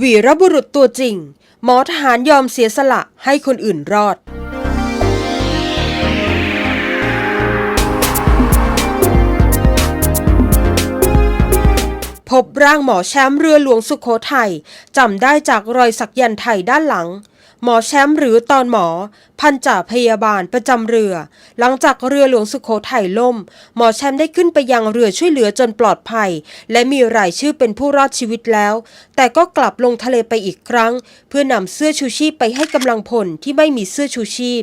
วีรบุรุษตัวจริง หมอทหารยอมเสียสละให้คนอื่นรอด พบร่างหมอแชมป์เรือหลวงสุโขทัยจำได้จากรอยสักยันต์ไทยด้านหลัง หมอแชมป์หรือตอนหมอ พันจ่าพยาบาลประจำเรือ หลังจากเรือหลวงสุโขทัยล่ม หมอแชมป์ได้ขึ้นไปยังเรือช่วยเหลือจนปลอดภัย และมีรายชื่อเป็นผู้รอดชีวิตแล้ว แต่ก็กลับลงทะเลไปอีกครั้ง เพื่อนำเสื้อชูชีพไปให้กำลังพลที่ไม่มีเสื้อชูชีพ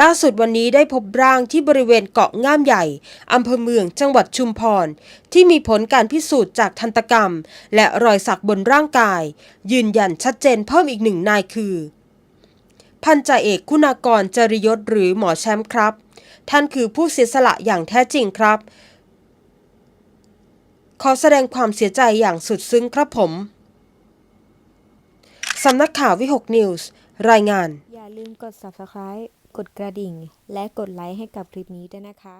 ล่าสุดวันนี้ได้พบร่างที่บริเวณเกาะง่ามใหญ่อำเภอเมืองจังหวัดชุมพร ที่มีผลการพิสูจน์จากทันตกรรม และรอยสักบนร่างกาย ยืนยันชัดเจนเพิ่มอีกหนึ่งนายคือ พันจ่าเอกคุณากรจริยศหรือหมอแชมป์ครับ ท่านคือผู้เสียสละอย่างแท้จริงครับ ขอแสดงความเสียใจอย่างสุดซึ้งครับผม สำนักข่าววิหกนิวส์รายงาน อย่าลืมกด subscribe กดกระดิ่ง และกดไลค์ให้กับคลิปนี้ด้วยนะคะ